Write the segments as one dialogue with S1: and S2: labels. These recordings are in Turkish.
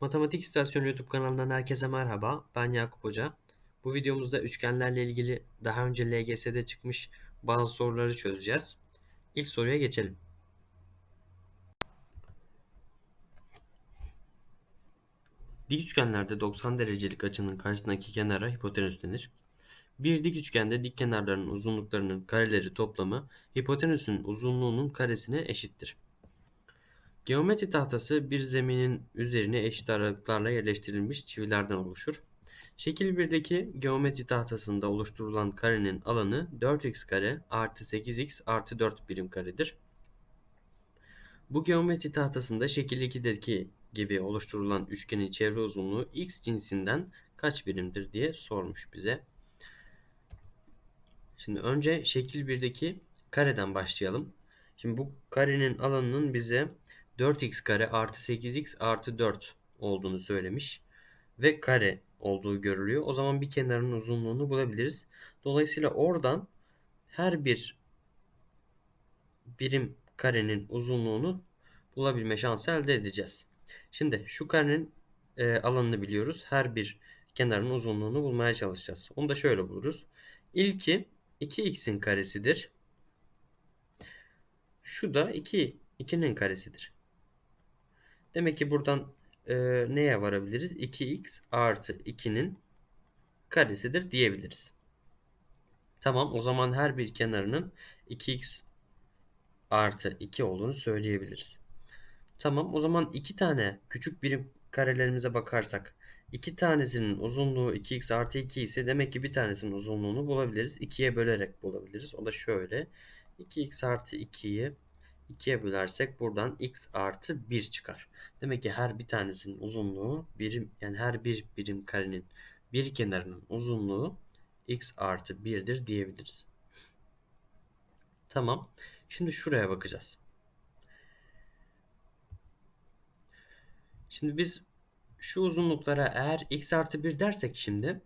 S1: Matematik İstasyonu YouTube kanalından herkese merhaba. Ben Yakup Hoca. Bu videomuzda üçgenlerle ilgili daha önce LGS'de çıkmış bazı soruları çözeceğiz. İlk soruya geçelim. Dik üçgenlerde 90 derecelik açının karşısındaki kenara hipotenüs denir. Bir dik üçgende dik kenarların uzunluklarının kareleri toplamı hipotenüsün uzunluğunun karesine eşittir. Geometri tahtası bir zeminin üzerine eşit aralıklarla yerleştirilmiş çivilerden oluşur. Şekil 1'deki geometri tahtasında oluşturulan karenin alanı 4x kare artı 8x artı 4 birim karedir. Bu geometri tahtasında şekil 2'deki gibi oluşturulan üçgenin çevre uzunluğu x cinsinden kaç birimdir diye sormuş bize. Şimdi önce şekil 1'deki kareden başlayalım. Şimdi bu karenin alanının bize 4x kare artı 8x artı 4 olduğunu söylemiş. Ve kare olduğu görülüyor. O zaman bir kenarın uzunluğunu bulabiliriz. Dolayısıyla oradan her bir birim karenin uzunluğunu bulabilme şansı elde edeceğiz. Şimdi şu karenin e, alanını biliyoruz. Her bir kenarın uzunluğunu bulmaya çalışacağız. Onu da şöyle buluruz. İlki 2x'in karesidir. Şu da 2, 2'nin karesidir. Demek ki buradan e, neye varabiliriz? 2x artı 2'nin karesidir diyebiliriz. Tamam o zaman her bir kenarının 2x artı 2 olduğunu söyleyebiliriz. Tamam o zaman iki tane küçük birim karelerimize bakarsak iki tanesinin uzunluğu 2x artı 2 ise demek ki bir tanesinin uzunluğunu bulabiliriz. 2'ye bölerek bulabiliriz. O da şöyle. 2x artı 2'yi 2'ye bölersek buradan x artı 1 çıkar. Demek ki her bir tanesinin uzunluğu birim yani her bir birim karenin bir kenarının uzunluğu x artı 1'dir diyebiliriz. Tamam. Şimdi şuraya bakacağız. Şimdi biz şu uzunluklara eğer x artı 1 dersek şimdi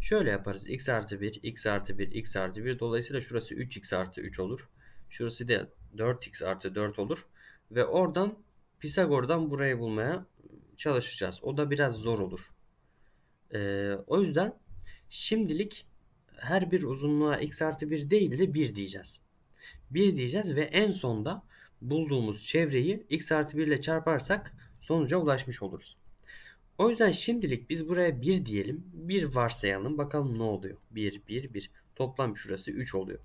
S1: şöyle yaparız. x artı 1, x artı 1, x artı 1. Dolayısıyla şurası 3x artı 3 olur. Şurası da 4x artı 4 olur. Ve oradan Pisagor'dan burayı bulmaya çalışacağız. O da biraz zor olur. Ee, o yüzden şimdilik her bir uzunluğa x artı 1 değil de 1 diyeceğiz. 1 diyeceğiz ve en sonda bulduğumuz çevreyi x artı 1 ile çarparsak sonuca ulaşmış oluruz. O yüzden şimdilik biz buraya 1 diyelim. 1 varsayalım. Bakalım ne oluyor. 1, 1, 1. Toplam şurası 3 oluyor.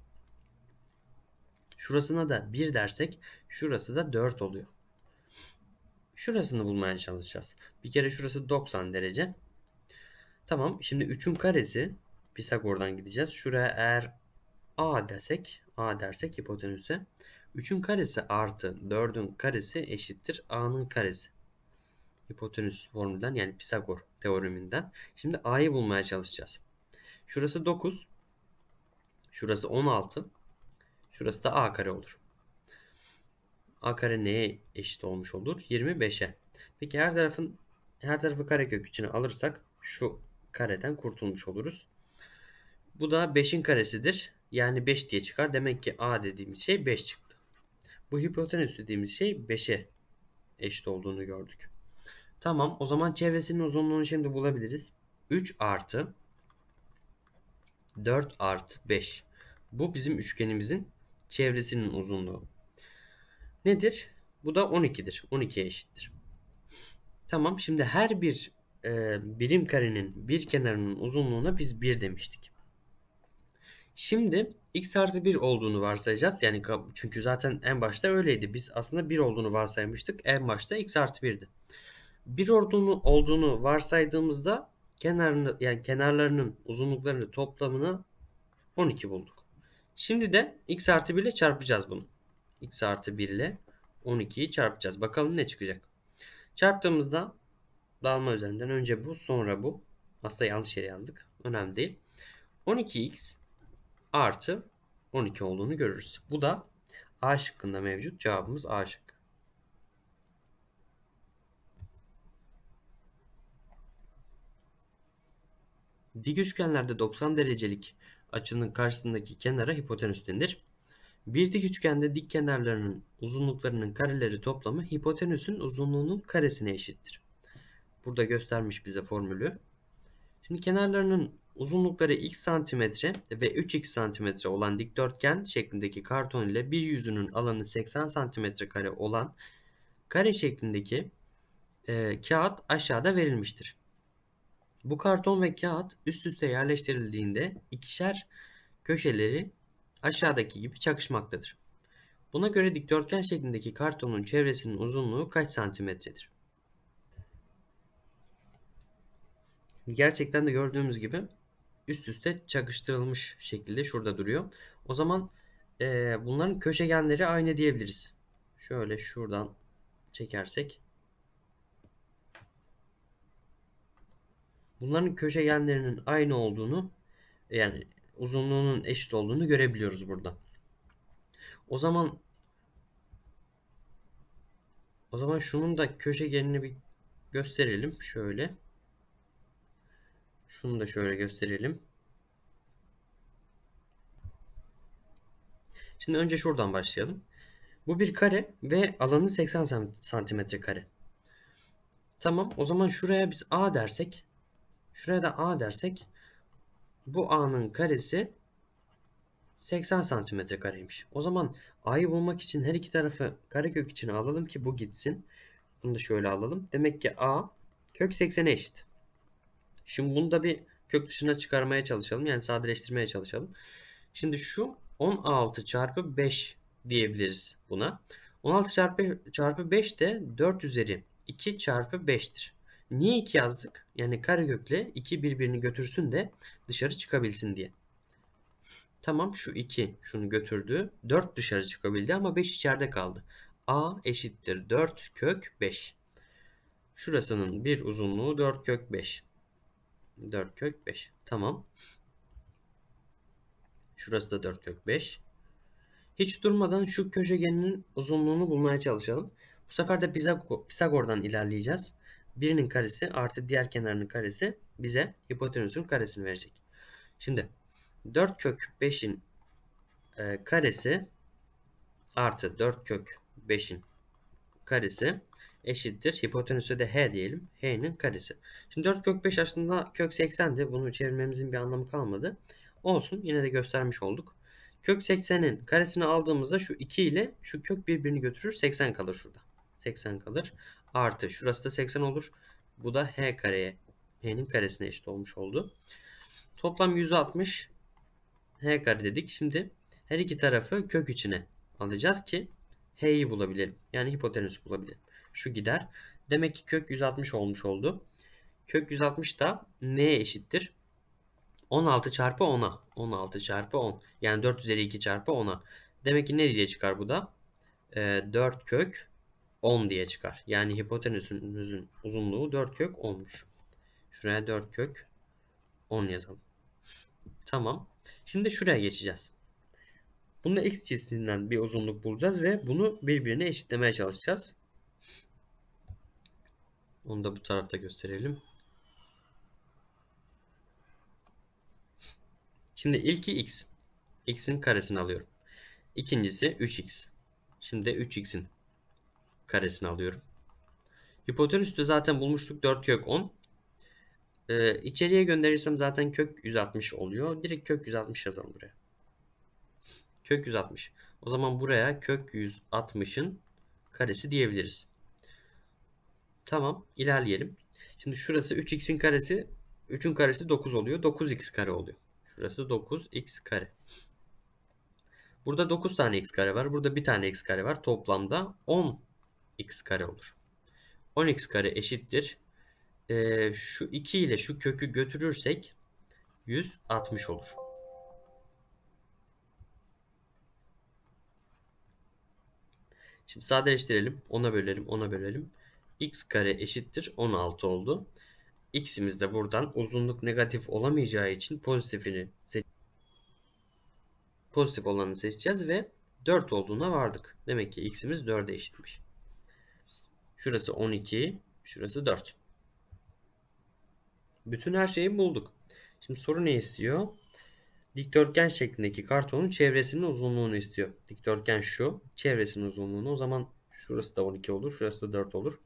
S1: Şurasına da 1 dersek şurası da 4 oluyor. Şurasını bulmaya çalışacağız. Bir kere şurası 90 derece. Tamam. Şimdi 3'ün karesi Pisagor'dan gideceğiz. Şuraya eğer A desek A dersek hipotenüse 3'ün karesi artı 4'ün karesi eşittir A'nın karesi. Hipotenüs formülden yani Pisagor teoreminden. Şimdi A'yı bulmaya çalışacağız. Şurası 9. Şurası 16. Şurası da A kare olur. A kare neye eşit olmuş olur? 25'e. Peki her tarafın her tarafı karekök içine alırsak şu kareden kurtulmuş oluruz. Bu da 5'in karesidir. Yani 5 diye çıkar. Demek ki A dediğimiz şey 5 çıktı. Bu hipotenüs dediğimiz şey 5'e eşit olduğunu gördük. Tamam o zaman çevresinin uzunluğunu şimdi bulabiliriz. 3 artı 4 artı 5. Bu bizim üçgenimizin çevresinin uzunluğu. Nedir? Bu da 12'dir. 12'ye eşittir. Tamam şimdi her bir e, birim karenin bir kenarının uzunluğuna biz 1 demiştik. Şimdi x artı 1 olduğunu varsayacağız. Yani çünkü zaten en başta öyleydi. Biz aslında 1 olduğunu varsaymıştık. En başta x artı 1'di. 1 olduğunu, olduğunu varsaydığımızda kenarını, yani kenarlarının uzunluklarını toplamını 12 bulduk. Şimdi de x artı 1 ile çarpacağız bunu. x artı 1 ile 12'yi çarpacağız. Bakalım ne çıkacak. Çarptığımızda dağılma üzerinden önce bu sonra bu. Aslında yanlış yere yazdık. Önemli değil. 12x artı 12 olduğunu görürüz. Bu da A şıkkında mevcut. Cevabımız A şıkkı. Dik üçgenlerde 90 derecelik açının karşısındaki kenara hipotenüs denir. Bir dik üçgende dik kenarlarının uzunluklarının kareleri toplamı hipotenüsün uzunluğunun karesine eşittir. Burada göstermiş bize formülü. Şimdi kenarlarının uzunlukları x santimetre ve 3x santimetre olan dikdörtgen şeklindeki karton ile bir yüzünün alanı 80 santimetre kare olan kare şeklindeki e, kağıt aşağıda verilmiştir. Bu karton ve kağıt üst üste yerleştirildiğinde ikişer köşeleri aşağıdaki gibi çakışmaktadır. Buna göre dikdörtgen şeklindeki kartonun çevresinin uzunluğu kaç santimetredir? Gerçekten de gördüğümüz gibi üst üste çakıştırılmış şekilde şurada duruyor. O zaman e, bunların köşegenleri aynı diyebiliriz. Şöyle şuradan çekersek. Bunların köşegenlerinin aynı olduğunu yani uzunluğunun eşit olduğunu görebiliyoruz buradan. O zaman o zaman şunun da köşegenini bir gösterelim şöyle. Şunu da şöyle gösterelim. Şimdi önce şuradan başlayalım. Bu bir kare ve alanı 80 santimetre kare. Tamam o zaman şuraya biz A dersek şuraya da A dersek bu A'nın karesi 80 santimetre kareymiş. O zaman A'yı bulmak için her iki tarafı karekök içine alalım ki bu gitsin. Bunu da şöyle alalım. Demek ki A kök 80'e eşit. Şimdi bunu da bir kök dışına çıkarmaya çalışalım. Yani sadeleştirmeye çalışalım. Şimdi şu 16 çarpı 5 diyebiliriz buna. 16 çarpı, çarpı 5 de 4 üzeri 2 çarpı 5'tir. Niye 2 yazdık? Yani karekökle 2 birbirini götürsün de dışarı çıkabilsin diye. Tamam şu 2 şunu götürdü. 4 dışarı çıkabildi ama 5 içeride kaldı. A eşittir 4 kök 5. Şurasının bir uzunluğu 4 kök 5. 4 kök 5. Tamam. Şurası da 4 kök 5. Hiç durmadan şu köşegenin uzunluğunu bulmaya çalışalım. Bu sefer de Pisagor'dan ilerleyeceğiz. Birinin karesi artı diğer kenarının karesi bize hipotenüsün karesini verecek. Şimdi 4 kök 5'in e, karesi artı 4 kök 5'in karesi eşittir. Hipotenüse de h diyelim. h'nin karesi. Şimdi 4 kök 5 aslında kök 80'di. Bunu çevirmemizin bir anlamı kalmadı. Olsun. Yine de göstermiş olduk. Kök 80'in karesini aldığımızda şu 2 ile şu kök birbirini götürür. 80 kalır şurada. 80 kalır. Artı şurası da 80 olur. Bu da h kareye h'nin karesine eşit olmuş oldu. Toplam 160 h kare dedik. Şimdi her iki tarafı kök içine alacağız ki h'yi bulabilelim. Yani hipotenüsü bulabilelim. Şu gider. Demek ki kök 160 olmuş oldu. Kök 160 da neye eşittir? 16 çarpı 10'a. 16 çarpı 10. Yani 4 üzeri 2 çarpı 10'a. Demek ki ne diye çıkar bu da? E, ee, 4 kök 10 diye çıkar. Yani hipotenüsümüzün uzunluğu 4 kök 10'muş. Şuraya 4 kök 10 yazalım. Tamam. Şimdi şuraya geçeceğiz. Bunda x cinsinden bir uzunluk bulacağız ve bunu birbirine eşitlemeye çalışacağız. Onu da bu tarafta gösterelim. Şimdi ilki x. x'in karesini alıyorum. İkincisi 3x. Şimdi 3x'in karesini alıyorum. Hipotenüsü de zaten bulmuştuk 4 kök 10. Ee, içeriye gönderirsem zaten kök 160 oluyor. Direkt kök 160 yazalım buraya. Kök 160. O zaman buraya kök 160'ın karesi diyebiliriz. Tamam ilerleyelim. Şimdi şurası 3x'in karesi 3'ün karesi 9 oluyor. 9x kare oluyor. Şurası 9x kare. Burada 9 tane x kare var. Burada bir tane x kare var. Toplamda 10 x kare olur. 10x kare eşittir. Ee, şu 2 ile şu kökü götürürsek 160 olur. Şimdi sadeleştirelim. 10'a bölelim. 10'a bölelim. x kare eşittir 16 oldu. x'imiz de buradan uzunluk negatif olamayacağı için pozitifini pozitif olanı seçeceğiz ve 4 olduğuna vardık. Demek ki x'imiz 4'e eşitmiş. Şurası 12, şurası 4. Bütün her şeyi bulduk. Şimdi soru ne istiyor? Dikdörtgen şeklindeki kartonun çevresinin uzunluğunu istiyor. Dikdörtgen şu. Çevresinin uzunluğunu. O zaman şurası da 12 olur. Şurası da 4 olur.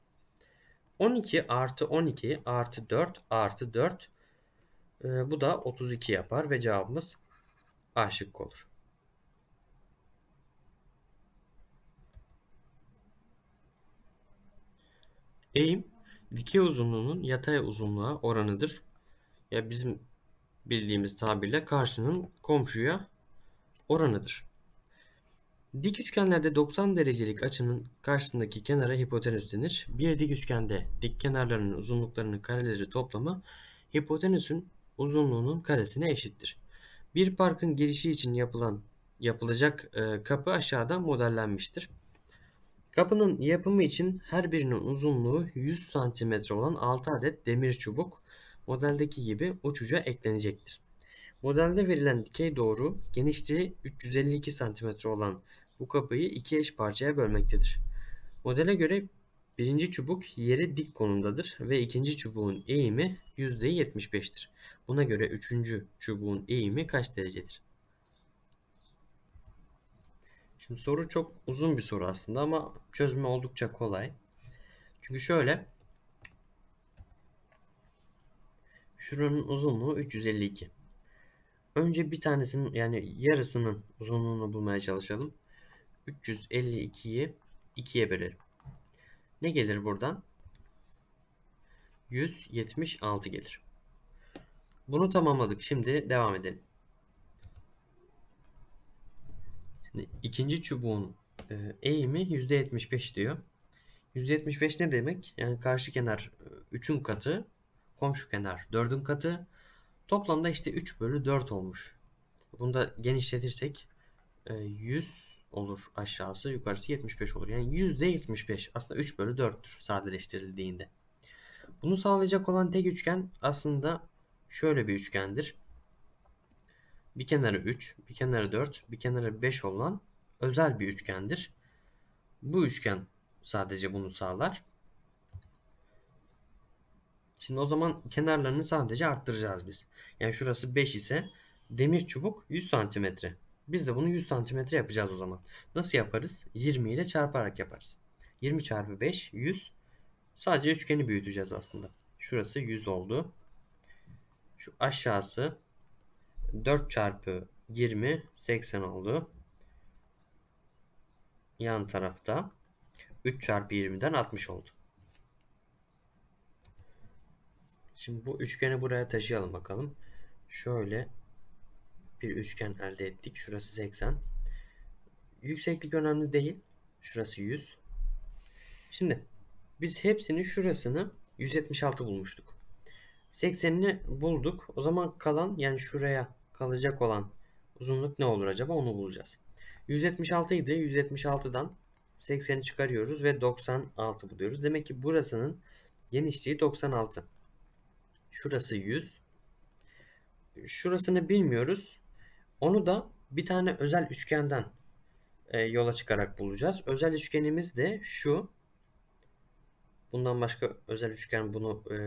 S1: 12 artı 12 artı 4 artı 4 e, bu da 32 yapar ve cevabımız A şıkkı olur. Eğim dikey uzunluğunun yatay uzunluğa oranıdır. Ya bizim bildiğimiz tabirle karşının komşuya oranıdır. Dik üçgenlerde 90 derecelik açının karşısındaki kenara hipotenüs denir. Bir dik üçgende dik kenarlarının uzunluklarının kareleri toplamı hipotenüsün uzunluğunun karesine eşittir. Bir parkın girişi için yapılan yapılacak e, kapı aşağıda modellenmiştir. Kapının yapımı için her birinin uzunluğu 100 cm olan 6 adet demir çubuk modeldeki gibi uç uca eklenecektir. Modelde verilen dikey doğru genişliği 352 cm olan bu kapıyı iki eş parçaya bölmektedir. Modele göre birinci çubuk yere dik konumdadır ve ikinci çubuğun eğimi %75'tir. Buna göre üçüncü çubuğun eğimi kaç derecedir? Şimdi soru çok uzun bir soru aslında ama çözümü oldukça kolay. Çünkü şöyle şuranın uzunluğu 352. Önce bir tanesinin yani yarısının uzunluğunu bulmaya çalışalım. 352'yi 2'ye bölelim. Ne gelir buradan? 176 gelir. Bunu tamamladık. Şimdi devam edelim. Şimdi ikinci çubuğun e, eğimi %75 diyor. %75 ne demek? Yani karşı kenar 3'ün katı, komşu kenar 4'ün katı. Toplamda işte 3 bölü 4 olmuş. Bunu da genişletirsek 100 e, olur aşağısı yukarısı 75 olur. Yani %75 aslında 3 bölü 4'tür sadeleştirildiğinde. Bunu sağlayacak olan tek üçgen aslında şöyle bir üçgendir. Bir kenarı 3, bir kenarı 4, bir kenarı 5 olan özel bir üçgendir. Bu üçgen sadece bunu sağlar. Şimdi o zaman kenarlarını sadece arttıracağız biz. Yani şurası 5 ise demir çubuk 100 santimetre. Biz de bunu 100 santimetre yapacağız o zaman. Nasıl yaparız? 20 ile çarparak yaparız. 20 çarpı 5 100. Sadece üçgeni büyüteceğiz aslında. Şurası 100 oldu. Şu aşağısı 4 çarpı 20 80 oldu. Yan tarafta 3 çarpı 20'den 60 oldu. Şimdi bu üçgeni buraya taşıyalım bakalım. Şöyle bir üçgen elde ettik. Şurası 80. Yükseklik önemli değil. Şurası 100. Şimdi biz hepsinin şurasını 176 bulmuştuk. 80'ini bulduk. O zaman kalan yani şuraya kalacak olan uzunluk ne olur acaba onu bulacağız. 176 idi. 176'dan 80'i çıkarıyoruz ve 96 buluyoruz. Demek ki burasının genişliği 96. Şurası 100. Şurasını bilmiyoruz. Onu da bir tane özel üçgenden e, yola çıkarak bulacağız. Özel üçgenimiz de şu. Bundan başka özel üçgen bunu e,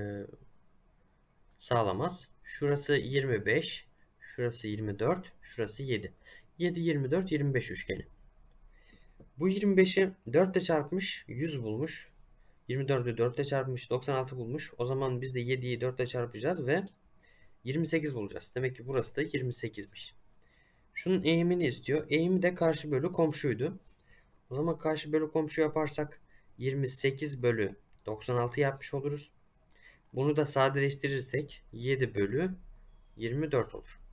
S1: sağlamaz. Şurası 25, şurası 24, şurası 7. 7, 24, 25 üçgeni. Bu 25'i 4 ile çarpmış, 100 bulmuş. 24'ü 4 ile çarpmış, 96 bulmuş. O zaman biz de 7'yi 4 ile çarpacağız ve 28 bulacağız. Demek ki burası da 28'miş. Şunun eğimini istiyor. Eğimi de karşı bölü komşuydu. O zaman karşı bölü komşu yaparsak 28 bölü 96 yapmış oluruz. Bunu da sadeleştirirsek 7 bölü 24 olur.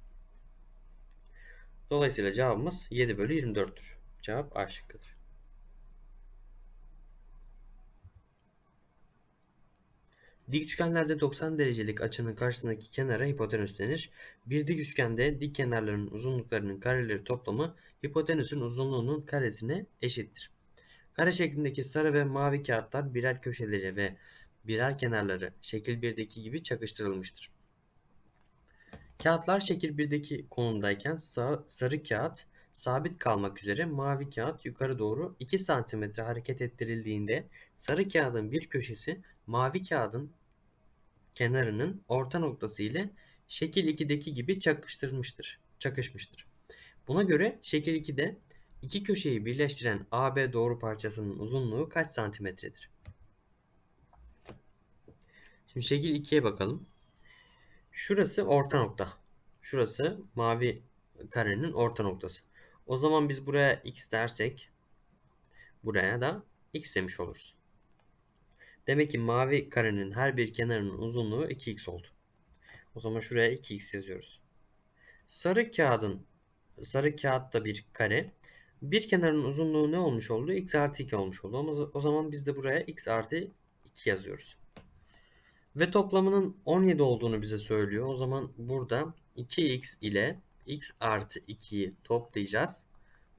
S1: Dolayısıyla cevabımız 7 bölü 24'tür. Cevap A şıkkıdır. Dik üçgenlerde 90 derecelik açının karşısındaki kenara hipotenüs denir. Bir dik üçgende dik kenarların uzunluklarının kareleri toplamı hipotenüsün uzunluğunun karesine eşittir. Kare şeklindeki sarı ve mavi kağıtlar birer köşeleri ve birer kenarları şekil 1'deki gibi çakıştırılmıştır. Kağıtlar şekil 1'deki konumdayken sağ, sarı kağıt sabit kalmak üzere mavi kağıt yukarı doğru 2 cm hareket ettirildiğinde sarı kağıdın bir köşesi mavi kağıdın kenarının orta noktası ile şekil 2'deki gibi çakıştırmıştır, çakışmıştır. Buna göre şekil 2'de iki köşeyi birleştiren AB doğru parçasının uzunluğu kaç santimetredir? Şimdi şekil 2'ye bakalım. Şurası orta nokta. Şurası mavi karenin orta noktası. O zaman biz buraya x dersek buraya da x demiş oluruz. Demek ki mavi karenin her bir kenarının uzunluğu 2x oldu. O zaman şuraya 2x yazıyoruz. Sarı kağıdın sarı kağıtta bir kare. Bir kenarın uzunluğu ne olmuş oldu? x artı 2 olmuş oldu. O zaman biz de buraya x artı 2 yazıyoruz. Ve toplamının 17 olduğunu bize söylüyor. O zaman burada 2x ile x artı 2'yi toplayacağız.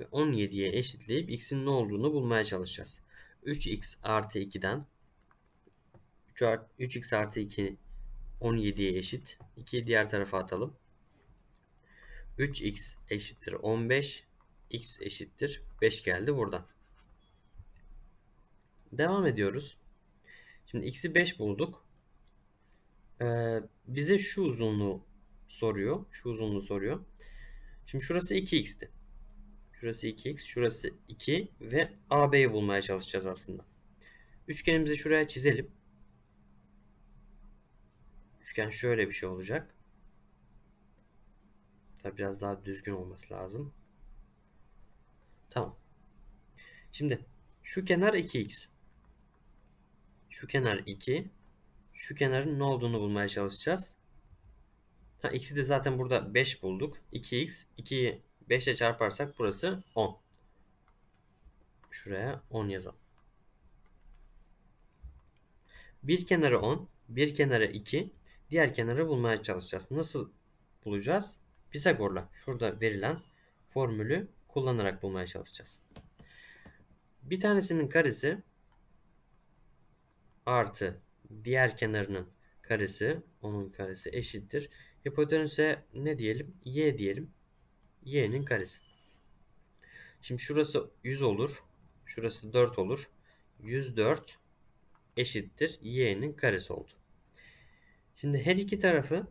S1: Ve 17'ye eşitleyip x'in ne olduğunu bulmaya çalışacağız. 3x artı 2'den 3x artı 2 17'ye eşit. 2'yi diğer tarafa atalım. 3x eşittir 15. x eşittir 5 geldi buradan. Devam ediyoruz. Şimdi x'i 5 bulduk. Ee, bize şu uzunluğu soruyor. Şu uzunluğu soruyor. Şimdi şurası 2x'ti. Şurası 2x, şurası 2 ve AB'yi bulmaya çalışacağız aslında. Üçgenimizi şuraya çizelim. Üçgen şöyle bir şey olacak. Tabi biraz daha düzgün olması lazım. Tamam. Şimdi şu kenar 2x. Şu kenar 2. Şu kenarın ne olduğunu bulmaya çalışacağız. Ha, x'i de zaten burada 5 bulduk. 2x. 2'yi 5 ile çarparsak burası 10. Şuraya 10 yazalım. Bir kenarı 10. Bir kenarı 2. Diğer kenarı bulmaya çalışacağız. Nasıl bulacağız? Pisagor'la şurada verilen formülü kullanarak bulmaya çalışacağız. Bir tanesinin karesi artı diğer kenarının karesi onun karesi eşittir. Hipotenüse ne diyelim? Y diyelim. Y'nin karesi. Şimdi şurası 100 olur. Şurası 4 olur. 104 eşittir. Y'nin karesi oldu. Şimdi her iki tarafı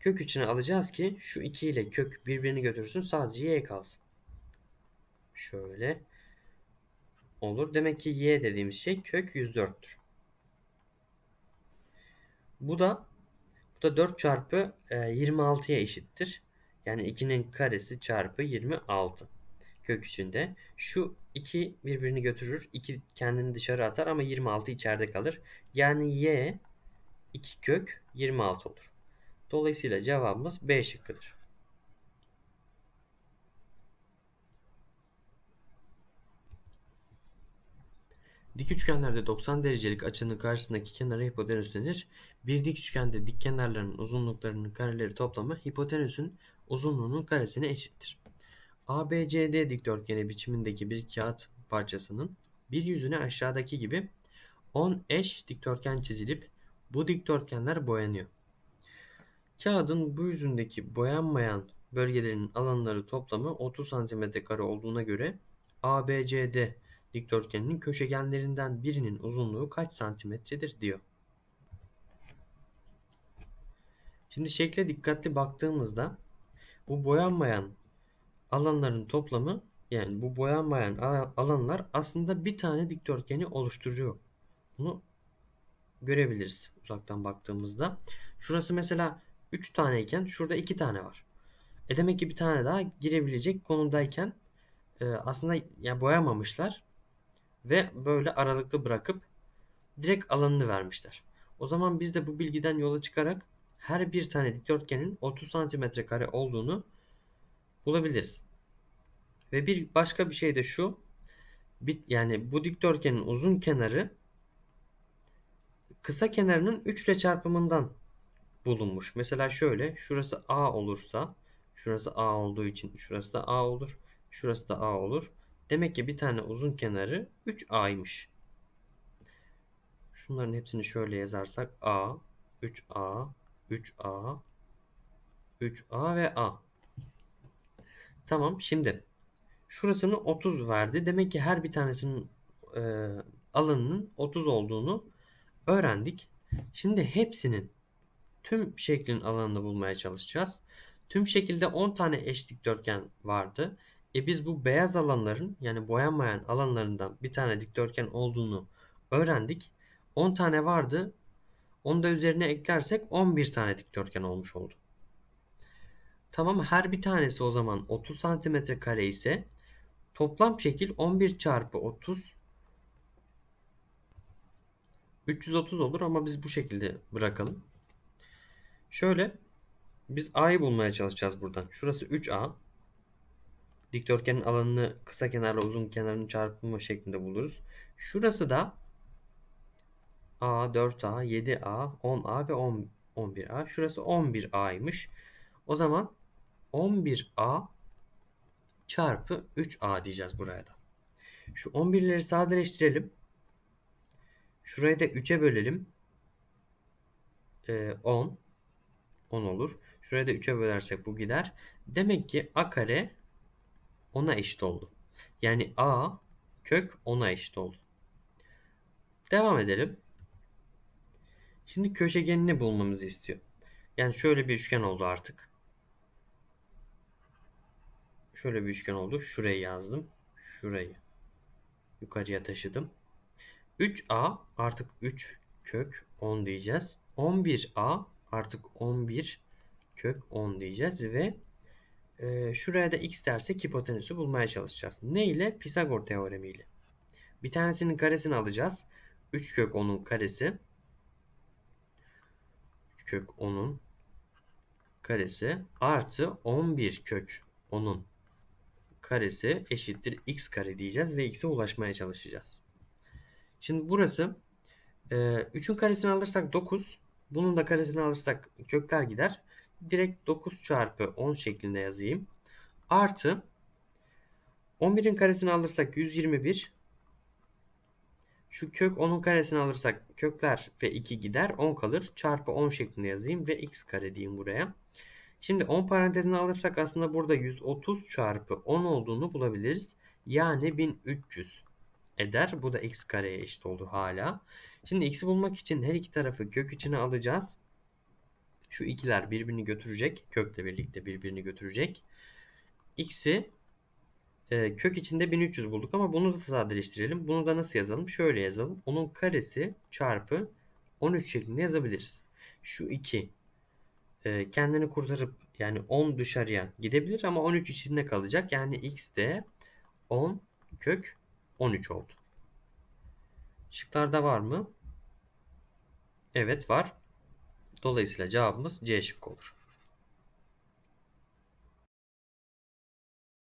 S1: kök içine alacağız ki şu 2 ile kök birbirini götürsün sadece y kalsın. Şöyle olur. Demek ki y dediğimiz şey kök 104'tür. Bu da bu da 4 çarpı 26'ya e, eşittir. Yani 2'nin karesi çarpı 26 kök içinde. Şu 2 birbirini götürür. 2 kendini dışarı atar ama 26 içeride kalır. Yani y 2 kök 26 olur. Dolayısıyla cevabımız B şıkkıdır. Dik üçgenlerde 90 derecelik açının karşısındaki kenara hipotenüs denir. Bir dik üçgende dik kenarlarının uzunluklarının kareleri toplamı hipotenüsün uzunluğunun karesine eşittir. ABCD dikdörtgeni biçimindeki bir kağıt parçasının bir yüzüne aşağıdaki gibi 10 eş dikdörtgen çizilip bu dikdörtgenler boyanıyor. Kağıdın bu yüzündeki boyanmayan bölgelerinin alanları toplamı 30 cm kare olduğuna göre ABCD dikdörtgeninin köşegenlerinden birinin uzunluğu kaç santimetredir diyor. Şimdi şekle dikkatli baktığımızda bu boyanmayan alanların toplamı yani bu boyanmayan alanlar aslında bir tane dikdörtgeni oluşturuyor. Bunu görebiliriz uzaktan baktığımızda. Şurası mesela 3 taneyken şurada 2 tane var. E demek ki bir tane daha girebilecek konumdayken e, aslında ya boyamamışlar ve böyle aralıklı bırakıp direkt alanını vermişler. O zaman biz de bu bilgiden yola çıkarak her bir tane dikdörtgenin 30 cm kare olduğunu bulabiliriz. Ve bir başka bir şey de şu. Yani bu dikdörtgenin uzun kenarı kısa kenarının 3 ile çarpımından bulunmuş. Mesela şöyle şurası A olursa şurası A olduğu için şurası da A olur. Şurası da A olur. Demek ki bir tane uzun kenarı 3A'ymış. Şunların hepsini şöyle yazarsak A, 3A, 3A, 3A ve A. Tamam şimdi şurasını 30 verdi. Demek ki her bir tanesinin e, alanının 30 olduğunu öğrendik. Şimdi hepsinin tüm şeklin alanını bulmaya çalışacağız. Tüm şekilde 10 tane eş dikdörtgen vardı. E biz bu beyaz alanların yani boyanmayan alanlarından bir tane dikdörtgen olduğunu öğrendik. 10 tane vardı. Onu da üzerine eklersek 11 tane dikdörtgen olmuş oldu. Tamam her bir tanesi o zaman 30 santimetre kare ise toplam şekil 11 çarpı 30 330 olur ama biz bu şekilde bırakalım. Şöyle biz A'yı bulmaya çalışacağız buradan. Şurası 3A. Dikdörtgenin alanını kısa kenarla uzun kenarının çarpımı şeklinde buluruz. Şurası da A, 4A, 7A, 10A ve 10, 11A. Şurası 11A'ymış. O zaman 11A çarpı 3A diyeceğiz buraya da. Şu 11'leri sadeleştirelim. Şurayı da 3'e bölelim. Ee, 10. 10 olur. Şuraya da 3'e bölersek bu gider. Demek ki A kare 10'a eşit oldu. Yani A kök 10'a eşit oldu. Devam edelim. Şimdi köşegenini bulmamızı istiyor. Yani şöyle bir üçgen oldu artık. Şöyle bir üçgen oldu. Şurayı yazdım. Şurayı yukarıya taşıdım. 3a artık 3 kök 10 diyeceğiz. 11a artık 11 kök 10 diyeceğiz ve e, şuraya da x dersek hipotenüsü bulmaya çalışacağız. Ne ile? Pisagor teoremi ile. Bir tanesinin karesini alacağız. 3 kök 10'un karesi 3 kök 10'un karesi artı 11 kök 10'un karesi eşittir x kare diyeceğiz ve x'e ulaşmaya çalışacağız. Şimdi burası 3'ün e, karesini alırsak 9. Bunun da karesini alırsak kökler gider. Direkt 9 çarpı 10 şeklinde yazayım. Artı 11'in karesini alırsak 121. Şu kök 10'un karesini alırsak kökler ve 2 gider. 10 kalır. Çarpı 10 şeklinde yazayım ve x kare diyeyim buraya. Şimdi 10 parantezine alırsak aslında burada 130 çarpı 10 olduğunu bulabiliriz. Yani 1300 eder. Bu da x kareye eşit olur hala. Şimdi x'i bulmak için her iki tarafı kök içine alacağız. Şu ikiler birbirini götürecek. Kökle birlikte birbirini götürecek. x'i e, kök içinde 1300 bulduk ama bunu da sadeleştirelim. Bunu da nasıl yazalım? Şöyle yazalım. Onun karesi çarpı 13 şeklinde yazabiliriz. Şu 2 e, kendini kurtarıp yani 10 dışarıya gidebilir ama 13 içinde kalacak. Yani x de 10 kök 13 oldu. Şıklarda var mı? Evet var. Dolayısıyla cevabımız C şıkkı olur.